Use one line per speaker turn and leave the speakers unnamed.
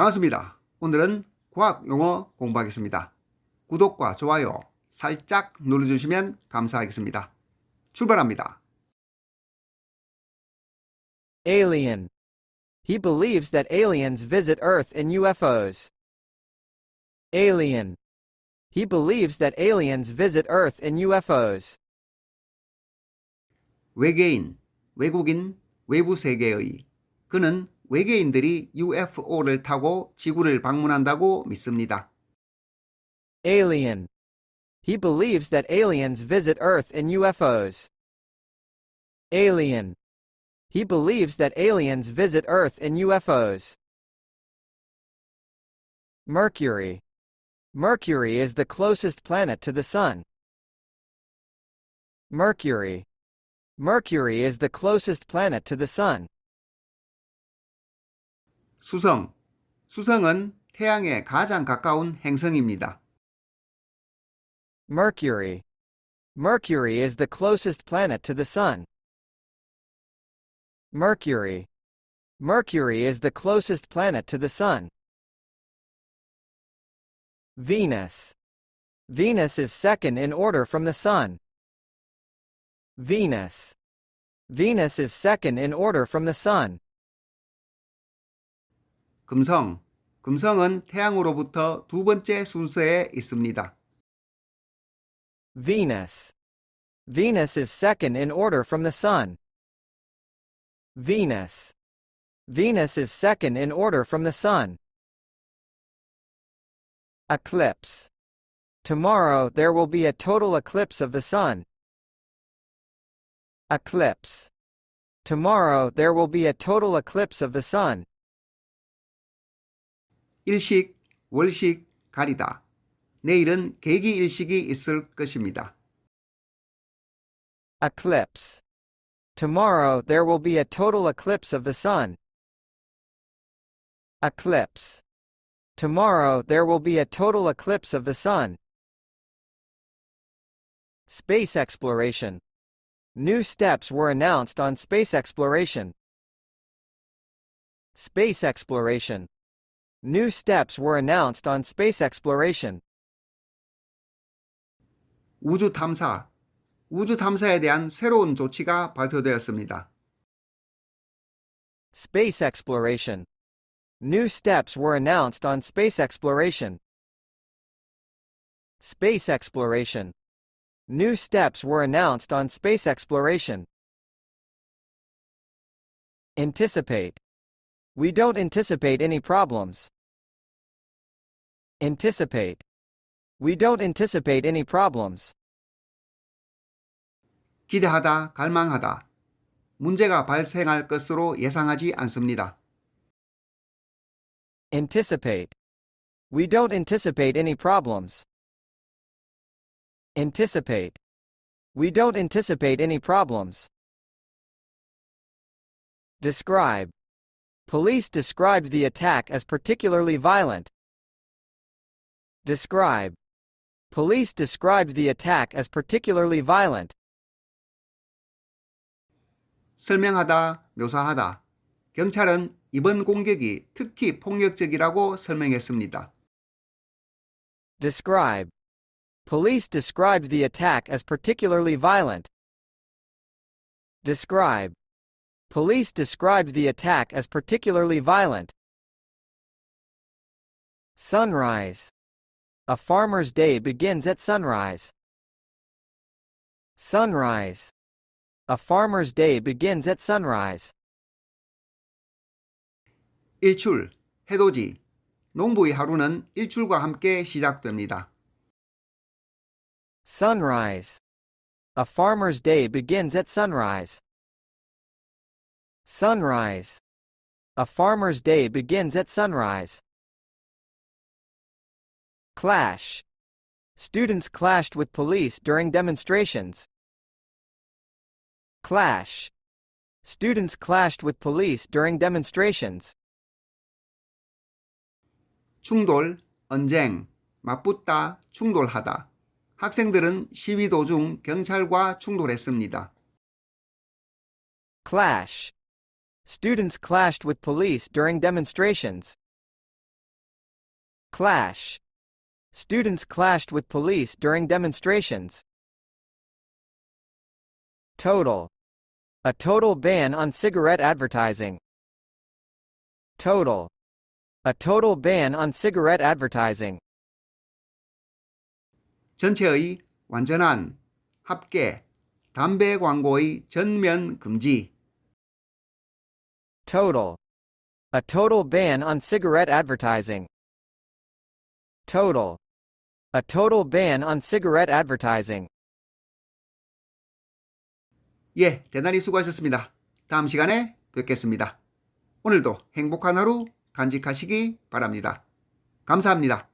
반갑습니다. 오늘은 과학 용어 공부하겠습니다. 구독과 좋아요 살짝 눌러주시면 감사하겠습니다. 출발합니다.
Alien. He believes that aliens visit Earth in UFOs. Alien. He believes that aliens visit Earth in UFOs.
외계인, 외국인, 외부 세계의 그는 외계인들이 UFO를 타고 지구를 방문한다고 믿습니다.
Alien. He believes that aliens visit Earth in UFOs. Alien. He believes that aliens visit Earth in UFOs. Mercury. Mercury is the closest planet to the Sun. Mercury. Mercury is the closest planet to the Sun.
수성, 수성은 태양에 가장 가까운 행성입니다.
Mercury. Mercury is the closest planet to the Sun. Mercury. Mercury is the closest planet to the Sun. Venus. Venus is second in order from the Sun. Venus. Venus is second in order from the Sun.
금성, 금성은 태양으로부터 두 번째 순서에 있습니다.
Venus. Venus is second in order from the Sun. Venus. Venus is second in order from the Sun. Eclipse. Tomorrow there will be a total eclipse of the Sun. Eclipse. Tomorrow there will be a total eclipse of the Sun.
일식, 월식, 가리다. 내일은 계기 일식이 있을 것입니다.
Eclipse. Tomorrow there will be a total eclipse of the Sun. Eclipse. Tomorrow there will be a total eclipse of the Sun. Space exploration. New steps were announced on space exploration. Space exploration. New steps were announced on space exploration.
우주 탐사, 우주 탐사에 대한 새로운 조치가 발표되었습니다.
Space exploration. New steps were announced on space exploration. Space exploration. New steps were announced on space exploration. Anticipate. We don't anticipate any problems. Anticipate. We don't anticipate any problems.
기대하다, 갈망하다. 문제가 발생할 것으로 예상하지 않습니다.
Anticipate. We don't anticipate any problems. Anticipate. We don't anticipate any problems. Describe. Police described the attack as particularly violent. Describe. Police described the attack as particularly violent.
설명하다, 묘사하다. 경찰은 이번 공격이 특히 폭력적이라고 설명했습니다.
Describe. Police described the attack as particularly violent. Describe. Police described the attack as particularly violent. Sunrise. A farmer's day begins at sunrise. Sunrise. A farmer's day begins at sunrise.
일출, 해돋이. 농부의 하루는 일출과 함께 시작됩니다.
Sunrise. A farmer's day begins at sunrise. Sunrise. A farmer's day begins at sunrise. Clash. Students clashed with police during demonstrations. Clash. Students clashed with police during demonstrations.
충돌, 언쟁, 맞붙다, 충돌하다. 학생들은 시위 도중 경찰과 충돌했습니다.
Clash. Students clashed with police during demonstrations. Clash. Students clashed with police during demonstrations. Total. A total ban on cigarette advertising. Total. A total ban on cigarette advertising.
전체의 완전한 합계 담배 광고의 전면 금지
Total. A total ban on cigarette advertising. Total. A total ban on cigarette advertising.
예, 대단히 수고하셨습니다. 다음 시간에 뵙겠습니다. 오늘도 행복한 하루 간직하시기 바랍니다. 감사합니다.